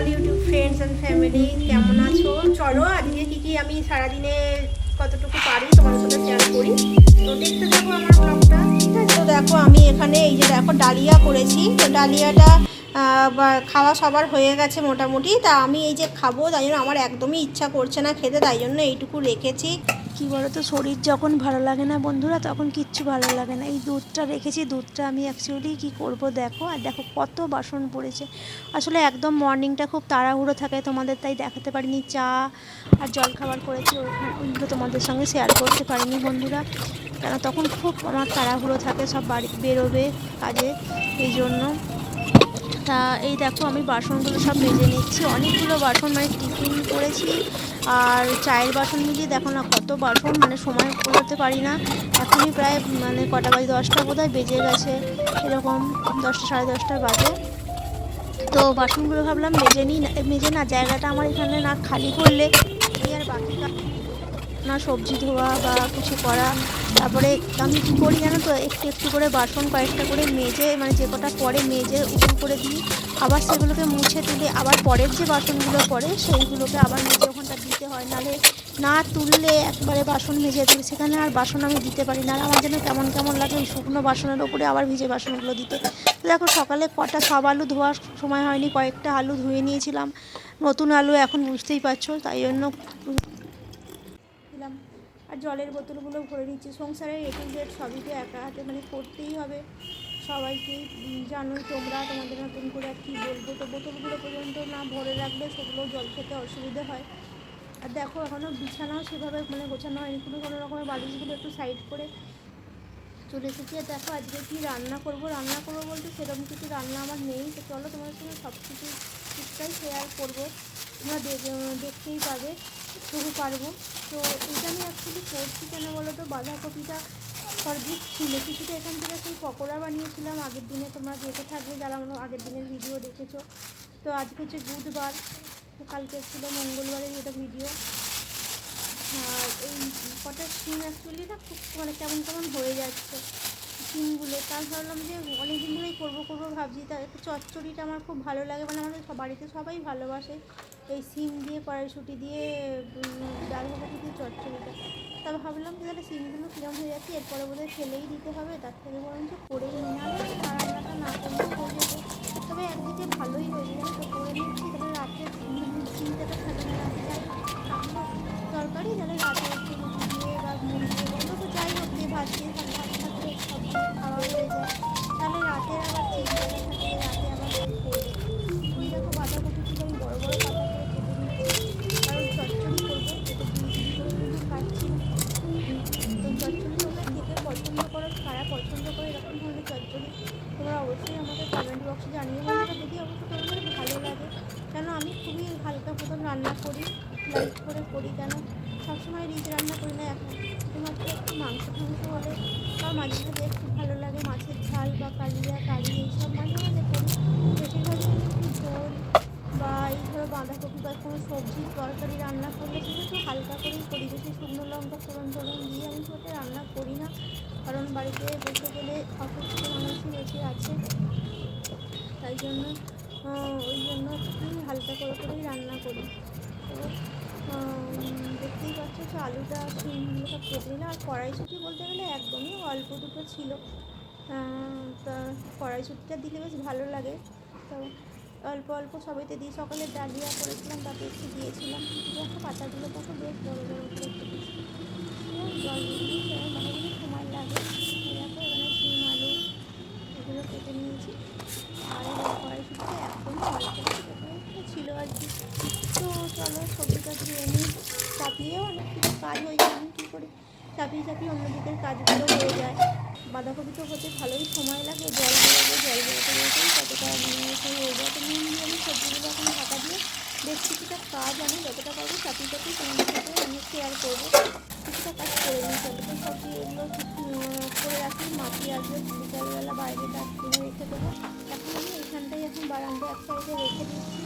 All YouTube friends and family কেমন আছো? চলো, আজকে কী কী আমি সারাদিনে কতটুকু পারি তোমার সাথে শেয়ার করি। তো দেখতে থাকো আমার ব্লগটা ঠিক আছে তো দেখো, আমি এখানে এই যে দেখো, ডালিয়া করেছি। তো ডালিয়াটা খাওয়া সবার হয়ে গেছে মোটামুটি। তা আমি এই যে খাব, তাই জন্য আমার একদমই ইচ্ছা করছে না খেতে, তাই জন্য এইটুকু রেখেছি। কি বলতো, শরীর যখন ভালো লাগে না বন্ধুরা, তখন কিচ্ছু ভালো লাগে না। এই দুধটা রেখেছি, দুধটা আমি অ্যাকচুয়ালি কি করব দেখো, আর দেখো কত বাসন পড়েছে। আসলে একদম মর্নিংটা খুব তাড়াহুড়ো থাকে তোমাদের, তাই দেখাতে পারিনি চা আর জলখাবার করেছি ওইগুলো তোমাদের সঙ্গে শেয়ার করতে পারিনি বন্ধুরা। কেন, তখন খুব আমার তাড়াহুড়ো থাকে, সব বাড়ি, বেরোবে কাজে, এই জন্য। তা এই দেখো আমি বাসনগুলো সব মেজে নিচ্ছি। অনেকগুলো বাসন মানে টিফিন করেছি আর চায়ের বাসন মিলিয়ে দেখো না কত বাসন মানে সময় করতে পারি না। এখনই প্রায় মানে কটা বাজে দশটা বোধ হয় বেজে গেছে এরকম দশটা, সাড়ে দশটা বাজে। তো বাসনগুলো ভাবলাম মেজে নিই মেজে না, জায়গাটা আমার এখানে না খালি করলে। আর বাকি না, সবজি ধোয়া বা কিছু করা। তারপরে আমি কী করি জানো তো, একটু একটু করে বাসন কয়েকটা করে মেজে মানে যে কটা পরে মেজে উপুর করে দিই। আবার সেগুলোকে মুছে তুলে আবার পরের যে বাসনগুলো পড়ে সেইগুলোকে আবার মেজে ওখানটা দিতে হয়। নাহলে না তুললে একবারে বাসন মেজে দিই সেখানে আর বাসন আমি দিতে পারি না। আমার যেন কেমন কেমন লাগে ওই শুকনো বাসনের ওপরে আবার ভিজে বাসনগুলো দিতে। দেখো সকালে কটা সব আলু ধোয়ার সময় হয়নি, কয়েকটা আলু ধুয়ে নিয়েছিলাম। নতুন আলু এখন বুঝতেই পারছ, তাই জন্য দিলাম আর জলের বোতলগুলো ভরে নিচ্ছি। সংসারের এটি টু সবই তো একা হাতে মানে করতেই হবে। সবাইকে জানোই তোমরা তোমাদের নতুন করে আর কী বলব? তো বোতলগুলো পর্যন্ত না ভরে রাখলে সেগুলো জল খেতে অসুবিধা হয়। আর দেখো এখনও বিছানাও সেভাবে মানে গোছানো হয়নি। কোনো কোনো রকমের বালিশগুলো একটু সাইড করে চলে এসেছি। আর দেখো, আজকে কি রান্না করব? রান্না করব বলতে সেরকম কিছু রান্না আমার নেই। তো চলো তোমার সঙ্গে সব কিছু ঠিকঠাক শেয়ার করব। তোমরা দেখতেই পাবে। তবু পারব। তো এটা আমি অ্যাকচুয়ালি করছি কেন বলো তো বাঁধাকপিটা সরজিৎ ছিল। কিছুটা এখান থেকে সেই পকোড়া বানিয়েছিলাম। আগের দিনে তোমরা দেখে থাকবে যারা আমার আগের দিনের ভিডিও দেখেছ। তো আজকে হচ্ছে বুধবার। তো কালকে ছিল মঙ্গলবারের এটা ভিডিও আর এই কটা সিম অ্যাকচুয়ালি না খুব মানে কেমন কেমন হয়ে যাচ্ছে সিমগুলো তার ভাবলাম যে অনেক দিন ধরেই করব করব ভাবছি। তা একটু চচ্চড়িটা আমার খুব ভালো লাগে। মানে আমাদের বাড়িতে সবাই ভালোবাসে। এই সিম দিয়ে কড়াইশুঁটি দিয়ে ডাল ভাপা দিয়ে, চচ্চড়িটা। তা ভাবলাম যে তাহলে সিমগুলো কীরকম হয়ে যাচ্ছে, এরপরে বোধহয় ফেলেই দিতে হবে, তার থেকে বরঞ্চ করেই নিই না হলে রান্নাটা না করলেও হয়ে যাবে। তবে একদিকে ভালোই হয়ে যাবে, তো করে নিচ্ছি, তাহলে রাতে চিন্তাটা থাকে না, রাতে যাই। তরকারি, তাহলে রাতে একটু দিয়ে বা মুড়ি দিয়ে তো যাই হোক, দিয়ে ভাত দিয়ে রান্না করি লাইট করে করি কেন? সবসময় রিচ রান্না করি না এখন। শুধুমাত্র একটু মাংস টাংস হলে বা মাঝে মাঝে একটু ভালো লাগে মাছের ঝাল বা কালিয়া, কারি এইসব। মাঝে মাঝে করি। বেশিরভাগই একটু ঝোল বা এই ধরো বাঁধাকপি বা কোনো সবজির তরকারি রান্না করলে সেটা একটু হালকা করেই করি। বেশি শুকনো লঙ্কা, ফোড়ন, টোড়ন দিয়ে আমি সেটা রান্না করি না। কারণ বাড়িতে বসে গেলে অসুস্থ মানুষই বেশি আছে। তাই জন্য ওই জন্য হালকা করে করেই রান্না করি। তো দেখতেই পাচ্ছ যে আলুটা সিমগুলো সব কেটে নিলাম আর কড়াইশুঁটি বলতে গেলে একদমই অল্প দুটো ছিল তা কড়াইশুঁটিটা দিলে বেশ ভালো লাগে তো অল্প অল্প সবাইতে দিয়ে সকালে ডালিয়া করেছিলাম তাতে একটু দিয়েছিলাম দেখো পাতাগুলো দেখো বেশ বড়ো বড়ো করে জল দিয়ে মানে সময় লাগে দেখো এখানে শিম আলু এগুলো কেটে নিয়েছি আর কড়াইশুঁটিটা একদমই অল্প ছিল আর কি। তো চলো সবজিটা ধুয়ে নিই চাপিয়েও অনেক কিছু কাজ হয়ে যায়। আমি কী করে? চাপিয়ে চাপিয়ে অন্য দিকের কাজগুলো হয়ে যায়। বাঁধাকপি তো হতে ভালোই সময় লাগে, জল বেরোবে জল বেরোতে বেরোতেই কতটা মানে হয়ে যায়। তো দিয়ে আমি সবজিগুলো এখন ঢাকা দিয়ে বেশ কিছুটা কাজ আমি যতটা পারব চাপিয়ে চাপিয়ে তোমাদের সাথে আমি শেয়ার করব। কিছুটা কাজ করে নিই তো সবজি এগুলো করে রাখি মাটি আসবে। বিকালবেলা বাইরে ডাস্টবিনে রেখে দেবো। এখন আমি এখানটাই এখন বারান্দা এক সাইডে রেখে দিচ্ছি।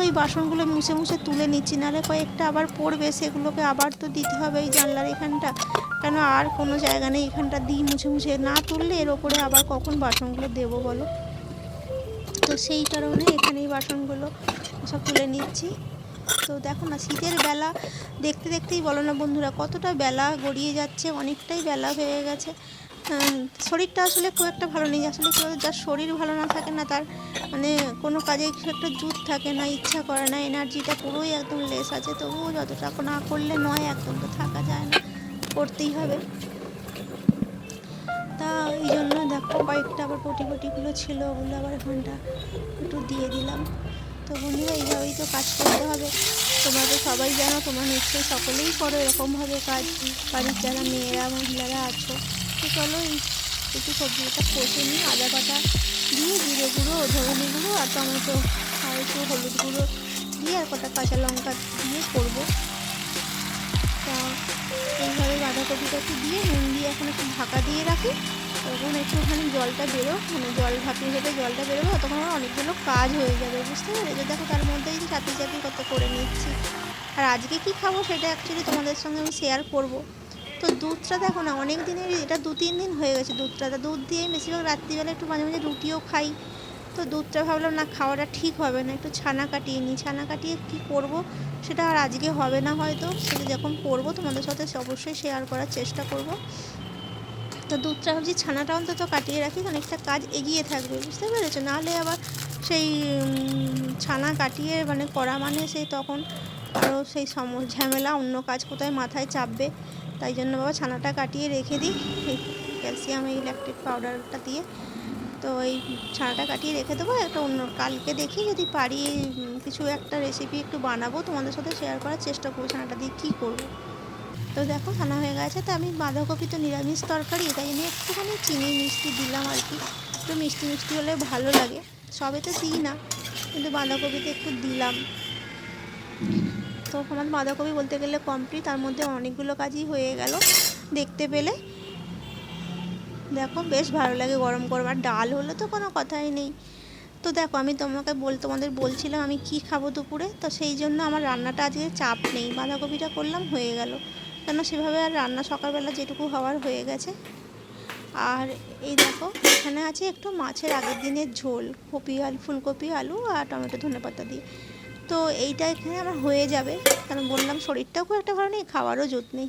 ওই বাসনগুলো মুছে মুছে তুলে নিচ্ছি, নাহলে কয়েকটা আবার পড়বে, সেগুলোকে আবার তো দিতে হবে এই জানলার এখানটা। কেন আর কোনো জায়গা নেই, এখানটা দিই মুছে মুছে না তুললে এর ওপরে আবার কখন বাসনগুলো দেবো বলো? তো সেই কারণে এখানেই বাসনগুলো সব তুলে নিচ্ছি। তো দেখো না, শীতের বেলা দেখতে দেখতেই বলো না বন্ধুরা, কতটা বেলা গড়িয়ে যাচ্ছে, অনেকটাই বেলা হয়ে গেছে। শরীরটা আসলে খুব একটা ভালো নেই। আসলে কেউ যার শরীর ভালো না থাকে না, তার মানে কোনো কাজে কিছু একটা জুত থাকে না, ইচ্ছা করে না, এনার্জিটা পুরোই একদম লেস আছে। তবুও যতটা না করলে নয়, একদম তো থাকা যায় না, করতেই হবে। তা এই জন্য দেখো, কয়েকটা আবার পটি পটিগুলো ছিল, ওগুলো আবার ঘণ্টা একটু দিয়ে দিলাম। তো বন্ধুরা, এইভাবেই তো কাজ করতে হবে। তোমরা তো সবাই জানো, তোমরা নিশ্চয়ই সকলেই করো এরকমভাবে কাজ। বাড়ির যারা মেয়েরা, মহিলারা আছো তো চলো এই একটু সবজিটা কষে নিই, আদা বাটা দিয়ে জিরে গুঁড়ো ধরনি গুঁড়ো আর টমেটো আর একটু হলুদ গুঁড়ো দিয়ে আর কটা কাঁচা লঙ্কা দিয়ে করব। তা এইভাবে বাঁধাকপিটা একটু দিয়ে নুন দিয়ে এখন একটু ঢাকা দিয়ে রাখি। তখন একটুখানি জলটা বেরো মানে জল ভাপিয়ে ভেবে জলটা বেরোবে, তখন আমার অনেকগুলো কাজ হয়ে যাবে, বুঝতে পেরেছ? দেখো তার মধ্যেই যে চাপি চাপি কত করে নিচ্ছি। আর আজকে কি খাব সেটা অ্যাকচুয়ালি তোমাদের সঙ্গে আমি শেয়ার করব। তো দুধটা দেখো না, অনেক দিনের এটা দু তিন দিন হয়ে গেছে দুধটা তা দুধ দিয়ে বেশিরভাগ রাত্রিবেলা একটু মাঝে মাঝে রুটিও খাই। তো দুধটা ভাবলাম, না, খাওয়াটা ঠিক হবে না, একটু ছানা কাটিয়ে নিই। ছানা কাটিয়ে কি করব সেটা আর আজকে হবে না হয়তো, সেটা যখন করব তোমাদের সাথে অবশ্যই শেয়ার করার চেষ্টা করব। তো দুধটা ভাবছি ছানাটা অন্তত কাটিয়ে রাখি অনেকটা কাজ এগিয়ে থাকবে, বুঝতে পেরেছ? নাহলে আবার সেই ছানা কাটিয়ে মানে করা মানে সেই তখন আরও সেই সম ঝামেলা, অন্য কাজ কোথায় মাথায় চাপবে? তাই জন্য বাবা ছানাটা কাটিয়ে রেখে দিই। এই ক্যালসিয়াম, এই ইলেকট্রিক পাউডারটা দিয়ে। তো এই ছানাটা কাটিয়ে রেখে দেবো। একটা অন্য, কালকে দেখি যদি পারি কিছু একটা রেসিপি একটু বানাবো। তোমাদের সাথে শেয়ার করার চেষ্টা করব ছানাটা দিয়ে কী করব। তো দেখো, ছানা হয়ে গেছে। তো আমি বাঁধাকপি তো নিরামিষ তরকারি তাই জন্য একটুখানি চিনি মিষ্টি দিলাম আর কি। একটু মিষ্টি মিষ্টি হলে ভালো লাগে। সবে তো দিই না, কিন্তু বাঁধাকপিতে একটু দিলাম। তো আমার বাঁধাকপি বলতে গেলে কমপ্লিট তার মধ্যে অনেকগুলো কাজই হয়ে গেল দেখতে পেলে। দেখো, বেশ ভালো লাগে গরম গরম আর ডাল হলে তো কোনো কথাই নেই। তো দেখো, আমি তোমাকে বল, তোমাদের বলছিলাম আমি কি খাব দুপুরে, তো সেই জন্য আমার রান্নাটা আজকে চাপ নেই। বাঁধাকপিটা করলাম, হয়ে গেল। কেন সেভাবে আর রান্না সকালবেলা যেটুকু হওয়ার হয়ে গেছে। আর এই দেখো, এখানে আছে একটু মাছের আগের দিনের ঝোল। কপি আলু, ফুলকপি, আলু আর টমেটো ধনেপাতা দিয়ে। তো এইটা এখানে আমার হয়ে যাবে। কারণ বললাম শরীরটাও খুব একটা ভালো নেই খাওয়ারও জোট নেই।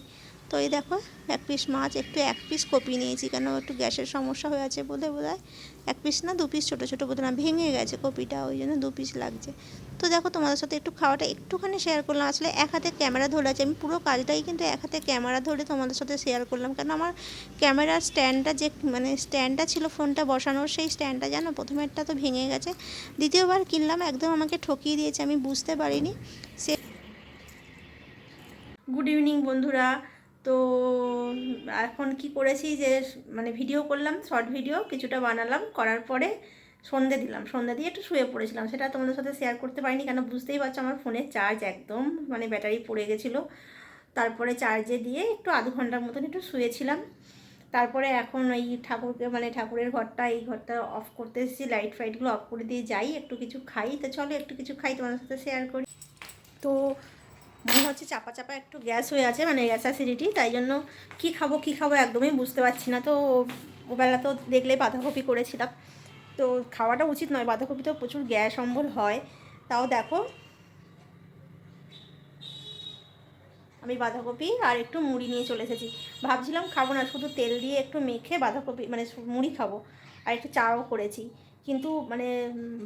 তো এই দেখো, এক পিস মাছ, একটু এক পিস কপি নিয়েছি কেন একটু গ্যাসের সমস্যা হয়ে আছে বোধ বোধ এক পিস না, দু পিস ছোটো ছোটো বোধ না, ভেঙে গেছে কপিটা, ওই জন্য দু পিস লাগছে। তো দেখো তোমাদের সাথে একটু খাওয়াটা একটুখানি শেয়ার করলাম। আসলে এক হাতে ক্যামেরা ধরে আছে আমি পুরো কাজটাই কিন্তু এক হাতে ক্যামেরা ধরে তোমাদের সাথে শেয়ার করলাম। কেন আমার ক্যামেরার স্ট্যান্ডটা যে মানে স্ট্যান্ডটা ছিল ফোনটা বসানোর, সেই স্ট্যান্ডটা জানো? প্রথমেরটা তো ভেঙে গেছে। দ্বিতীয়বার কিনলাম, একদম আমাকে ঠকিয়ে দিয়েছে, আমি বুঝতে পারিনি। সে গুড ইভিনিং বন্ধুরা। তো এখন কি করেছি যে মানে ভিডিও করলাম শর্ট ভিডিও কিছুটা বানালাম, করার পরে সন্ধে দিলাম। সন্ধে দিয়ে একটু শুয়ে পড়েছিলাম। সেটা তোমাদের সাথে শেয়ার করতে পারিনি, কেন বুঝতেই পারছ আমার ফোনের চার্জ একদম মানে ব্যাটারি পড়ে গেছিল। তারপরে চার্জে দিয়ে একটু আধ ঘণ্টার মতন একটু শুয়েছিলাম। তারপরে এখন ওই ঠাকুরকে মানে ঠাকুরের ঘরটা, এই ঘরটা অফ করতে এসেছি। লাইট ফাইটগুলো অফ করে দিয়ে যাই, একটু কিছু খাই। তো চলো একটু কিছু খাই তোমাদের সাথে শেয়ার করি। তো মনে হচ্ছে চাপা চাপা একটু গ্যাস হয়ে আছে মানে গ্যাস অ্যাসিডিটি তাই জন্য কি খাব কি খাব একদমই বুঝতে পারছি না। তো ওবেলা তো দেখলে বাঁধাকপি করেছিলাম। তো খাওয়াটা উচিত নয় বাঁধাকপি তো প্রচুর গ্যাস অম্বল হয়। তাও দেখো, আমি বাঁধাকপি আর একটু মুড়ি নিয়ে চলে এসেছি। ভাবছিলাম খাব না, শুধু তেল দিয়ে একটু মেখে বাঁধাকপি মানে মুড়ি খাব। আর একটু চাও করেছি। কিন্তু মানে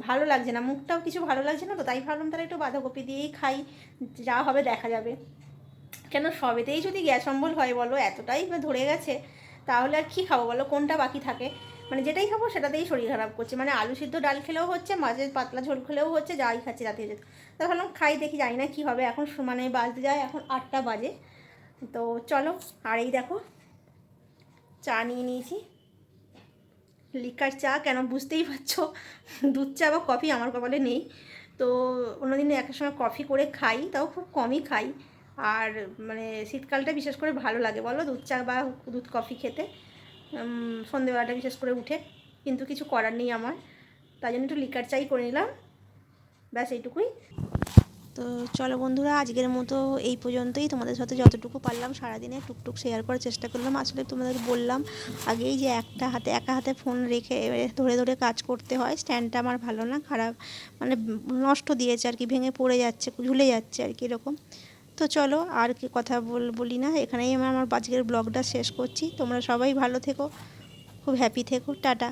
ভালো লাগছে না। মুখটাও কিছু ভালো লাগছে না তো, তাই ভাবলাম তাহলে একটু বাঁধাকপি দিয়েই খাই, যা হবে দেখা যাবে। কেন, সবেতেই যদি গ্যাস অম্বল হয় বলো, এতটাই ধরে গেছে, তাহলে আর কী খাব বলো? কোনটা বাকি থাকে? মানে যেটাই খাব সেটাতেই শরীর খারাপ করছে। মানে আলু সিদ্ধ ডাল খেলেও হচ্ছে মাঝে পাতলা ঝোল খেলেও হচ্ছে, যাই খাচ্ছি রাতে যেত তা ভাবলাম খাই, দেখি জানি না কী হবে। এখন মানে বাজতে যায়, এখন আটটা বাজে। তো চলো, আর এই দেখো, চা নিয়ে নিয়েছি। লিকার চা, কেন বুঝতেই পারছ? দুধ চা বা কফি আমার কপালে নেই। তো অন্যদিন এক সময় কফি করে খাই, তাও খুব কমই খাই। আর মানে শীতকালটা বিশেষ করে ভালো লাগে, বলো? দুধ চা বা দুধ কফি খেতে। সন্ধেবেলাটা বিশেষ করে উঠে। কিন্তু কিছু করার নেই আমার। তাই জন্য একটু লিকার চাই করে নিলাম। ব্যাস, এইটুকুই। তো চলো বন্ধুরা, আজকের মতো এই পর্যন্তই। তোমাদের সাথে যতটুকু পারলাম সারাদিনে টুকটুক শেয়ার করার চেষ্টা করলাম। আসলে তোমাদের বললাম আগেই যে একটা হাতে, একা হাতে ফোন রেখে এবারে ধরে ধরে কাজ করতে হয়। স্ট্যান্ডটা আমার ভালো না, খারাপ মানে নষ্ট দিয়েছে আর কি, ভেঙে পড়ে যাচ্ছে, ঝুলে যাচ্ছে আর কি এরকম। তো চলো আর কি কথা বল, বলি না। এখানেই আমি আমার আজকের ব্লগটা শেষ করছি। তোমরা সবাই ভালো থেকো, খুব হ্যাপি থেকো। টাটা।